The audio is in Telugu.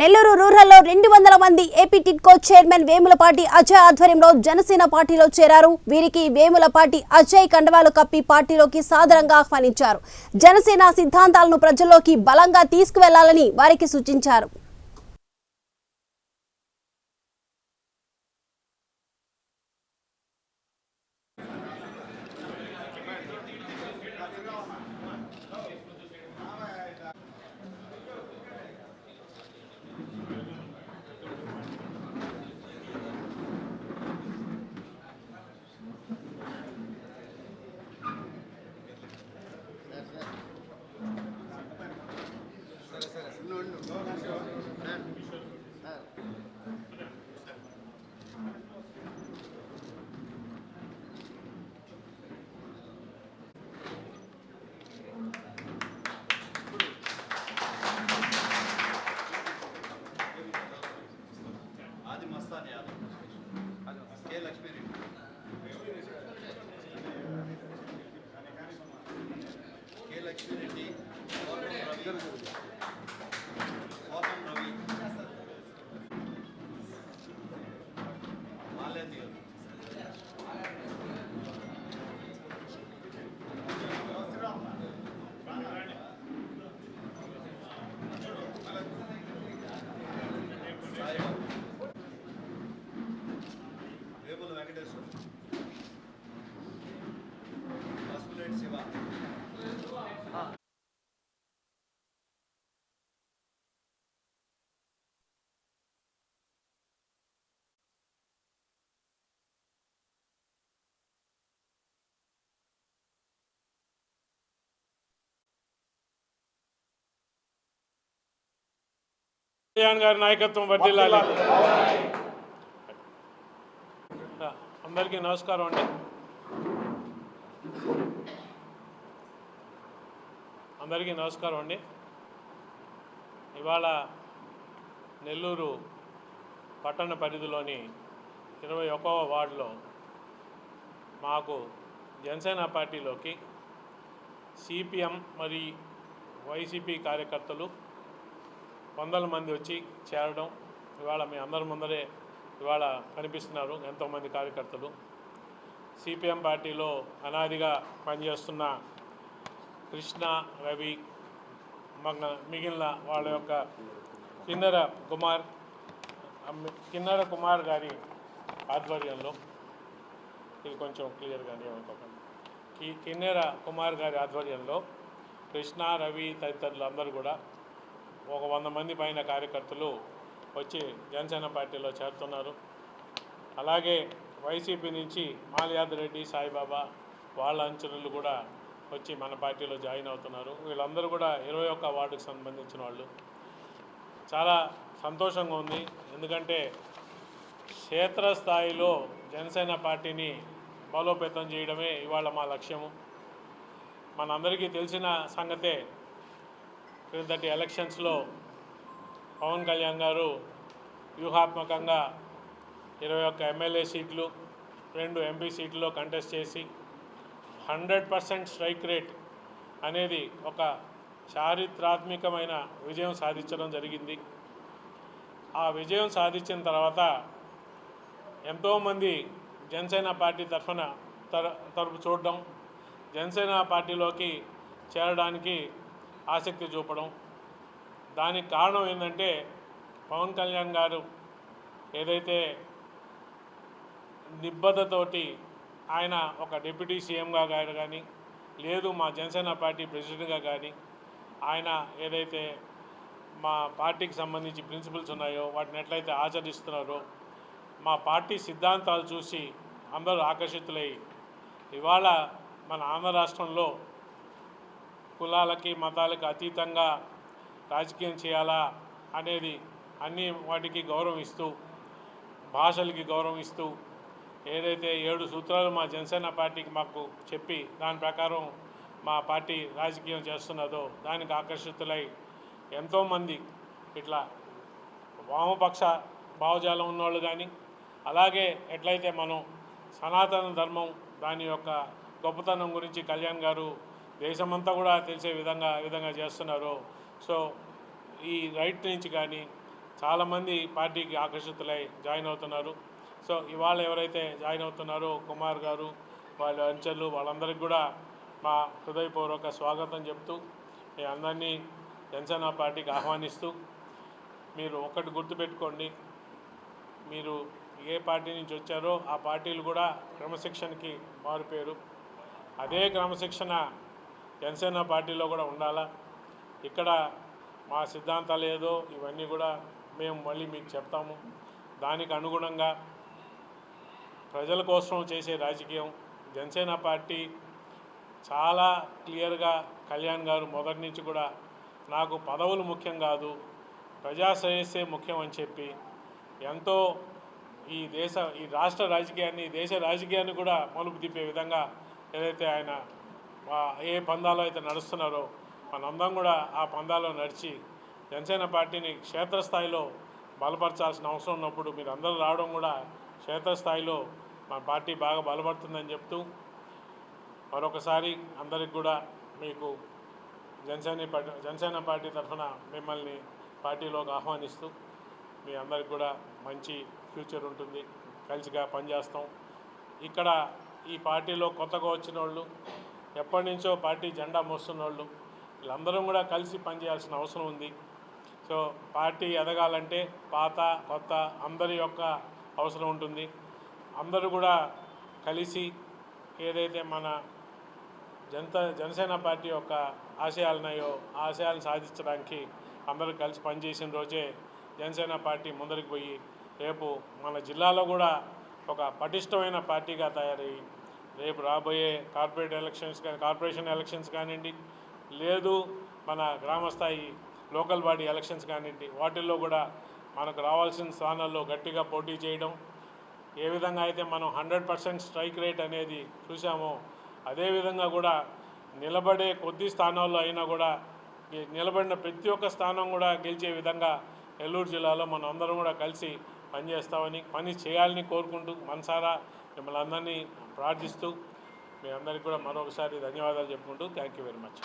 నెల్లూరు రూరల్లో రెండు వందల మంది ఏపీ టిడ్కో చైర్మన్ వేములపాటి అజయ్ ఆధ్వర్యంలో జనసేన పార్టీలో చేరారు. వీరికి వేములపాటి అజయ్ కండవాలు కప్పి పార్టీలోకి సాదరంగా ఆహ్వానించారు. జనసేన సిద్ధాంతాలను ప్రజల్లోకి బలంగా తీసుకువెళ్ళాలని వారికి సూచించారు. కె లక్ష్మీరెడ్డి కోటం రవి కోతం రవి మాల్యాద్రి సాయిబాబు వేముల వెంకటేశ్వర. పసుపులేటి శివ. కళ్యాణ్ గారి నాయకత్వం వర్దిల్లాలి. అందరికీ నమస్కారం అండి. అందరికీ నమస్కారం అండి. ఇవాళ నెల్లూరు పట్టణ పరిధిలోని ఇరవై ఒకవ వార్డులో మాకు జనసేన పార్టీలోకి సిపిఎం మరియు వైసీపీ కార్యకర్తలు వందల మంది వచ్చి చేరడం ఇవాళ మీ అందరి ముందరే ఇవాళ కనిపిస్తున్నారు ఎంతోమంది కార్యకర్తలు. సిపిఎం పార్టీలో అనాదిగా పనిచేస్తున్న కృష్ణ రవి మగ మిగిలిన వాళ్ళ యొక్క కిన్నెర కుమార్ కిన్నెర కుమార్ గారి ఆధ్వర్యంలో ఇది కొంచెం క్లియర్గానే అనుకోకండి కిన్నెర కుమార్ గారి ఆధ్వర్యంలో కృష్ణ రవి తదితరులు అందరూ కూడా ఒక వంద మంది పైన కార్యకర్తలు వచ్చి జనసేన పార్టీలో చేరుతున్నారు. అలాగే వైసీపీ నుంచి మాల్యాద్రెడ్డి సాయిబాబా వాళ్ళ అంచనలు కూడా వచ్చి మన పార్టీలో జాయిన్ అవుతున్నారు. వీళ్ళందరూ కూడా ఇరవై ఒక్క వార్డుకు సంబంధించిన వాళ్ళు. చాలా సంతోషంగా ఉంది. ఎందుకంటే క్షేత్రస్థాయిలో జనసేన పార్టీని బలోపేతం చేయడమే ఇవాళ మా లక్ష్యము. మనందరికీ తెలిసిన సంగతే క్రిందటి ఎలక్షన్స్లో పవన్ కళ్యాణ్ గారు వ్యూహాత్మకంగా ఇరవై ఒక్క ఎమ్మెల్యే సీట్లు రెండు ఎంపీ సీట్లో కంటెస్ట్ చేసి హండ్రెడ్ పర్సెంట్ స్ట్రైక్ రేట్ అనేది ఒక చారిత్రాత్మకమైన విజయం సాధించడం జరిగింది. ఆ విజయం సాధించిన తర్వాత ఎంతోమంది జనసేన పార్టీ తరఫున తర తరపు చూడడం జనసేన పార్టీలోకి చేరడానికి ఆసక్తి చూపడం. దానికి కారణం ఏంటంటే పవన్ కళ్యాణ్ గారు ఏదైతే నిబద్ధతోటి ఆయన ఒక డిప్యూటీ సీఎంగా గారు కానీ లేదు మా జనసేన పార్టీ ప్రెసిడెంట్గా కానీ ఆయన ఏదైతే మా పార్టీకి సంబంధించి ప్రిన్సిపల్స్ ఉన్నాయో వాటిని ఎట్లయితే ఆచరిస్తున్నారో మా పార్టీ సిద్ధాంతాలు చూసి అందరూ ఆకర్షితులై ఇవాళ మన ఆంధ్ర రాష్ట్రంలో కులాలకి మతాలకి అతీతంగా రాజకీయం చేయాలా అనేది అన్ని వాటికి గౌరవిస్తూ భాషలకి గౌరవిస్తూ ఏదైతే ఏడు సూత్రాలు మా జనసేన పార్టీకి మాకు చెప్పి దాని ప్రకారం మా పార్టీ రాజకీయం చేస్తున్నదో దానికి ఆకర్షితులై ఎంతోమంది ఇట్లా వామపక్ష భావజాలం ఉన్నవాళ్ళు కానీ అలాగే ఎట్లయితే మనం సనాతన ధర్మం దాని యొక్క గొప్పతనం గురించి కళ్యాణ్ గారు దేశమంతా కూడా తెలిసే విధంగా విధంగా చేస్తున్నారు. సో ఈ రైట్ నుంచి కానీ చాలామంది పార్టీకి ఆకర్షితులై జాయిన్ అవుతున్నారు. సో ఇవాళ ఎవరైతే జాయిన్ అవుతున్నారో కుమార్ గారు వాళ్ళ అంచెలు వాళ్ళందరికీ కూడా మా హృదయపూర్వక స్వాగతం చెప్తూ మీ అందరినీ జనసేన పార్టీకి ఆహ్వానిస్తూ మీరు ఒకటి గుర్తుపెట్టుకోండి మీరు ఏ పార్టీ నుంచి వచ్చారో ఆ పార్టీలు కూడా క్రమశిక్షణకి మారిపోయారు అదే క్రమశిక్షణ జనసేన పార్టీలో కూడా ఉండాలా? ఇక్కడ మా సిద్ధాంతాలు ఏదో ఇవన్నీ కూడా మేము మళ్ళీ మీకు చెప్తాము. దానికి అనుగుణంగా ప్రజల కోసం చేసే రాజకీయం జనసేన పార్టీ చాలా క్లియర్గా కళ్యాణ్ గారు మొదటి నుంచి కూడా నాకు పదవులు ముఖ్యం కాదు ప్రజా శ్రేయస్సే ముఖ్యం అని చెప్పి ఎంతో ఈ దేశ ఈ రాష్ట్ర రాజకీయాన్ని ఈ దేశ రాజకీయాన్ని కూడా మలుపు తిప్పే విధంగా ఏదైతే ఆయన ఏ పందాలో అయితే నడుస్తున్నారో మనందరం కూడా ఆ పందాలో నడిచి జనసేన పార్టీని క్షేత్రస్థాయిలో బలపరచాల్సిన అవసరం ఉన్నప్పుడు మీరు అందరూ రావడం కూడా క్షేత్రస్థాయిలో మన పార్టీ బాగా బలపడుతుందని చెప్తూ మరొకసారి అందరికి కూడా మీకు జనసేన పార్టీ జనసేన పార్టీ తరఫున మిమ్మల్ని పార్టీలోకి ఆహ్వానిస్తూ మీ అందరికి కూడా మంచి ఫ్యూచర్ ఉంటుంది. కలిసిగా పనిచేస్తాం. ఇక్కడ ఈ పార్టీలో కొత్తగా వచ్చిన వాళ్ళు ఎప్పటి నుంచో పార్టీ జెండా మోస్తున్న వాళ్ళు వీళ్ళందరం కూడా కలిసి పనిచేయాల్సిన అవసరం ఉంది. సో పార్టీ ఎదగాలంటే పాత కొత్త అందరి యొక్క అవసరం ఉంటుంది. అందరూ కూడా కలిసి ఏదైతే మన జనత జనసేన పార్టీ యొక్క ఆశయాలున్నాయో ఆ ఆశయాలను సాధించడానికి అందరూ కలిసి పనిచేసిన రోజే జనసేన పార్టీ ముందరికి పోయి రేపు మన జిల్లాలో కూడా ఒక పటిష్టమైన పార్టీగా తయారయ్యి రేపు రాబోయే కార్పొరేట్ ఎలక్షన్స్ కానీ కార్పొరేషన్ ఎలక్షన్స్ కానివ్వండి లేదు మన గ్రామస్థాయి లోకల్ బాడీ ఎలక్షన్స్ కానివ్వండి వాటిల్లో కూడా మనకు రావాల్సిన స్థానాల్లో గట్టిగా పోటీ చేయడం ఏ విధంగా అయితే మనం హండ్రెడ్ పర్సెంట్ స్ట్రైక్ రేట్ అనేది చూసామో అదేవిధంగా కూడా నిలబడే కొద్ది స్థానాల్లో అయినా కూడా నిలబడిన ప్రతి ఒక్క స్థానం కూడా గెలిచే విధంగా నెల్లూరు జిల్లాలో మనం అందరం కూడా కలిసి పనిచేస్తామని పని చేయాలని కోరుకుంటూ మనసారా మిమ్మల్ని అందరినీ ప్రార్థిస్తూ మీ అందరికీ కూడా మరొకసారి ధన్యవాదాలు చెప్పుకుంటూ థ్యాంక్ యూ వెరీ మచ్.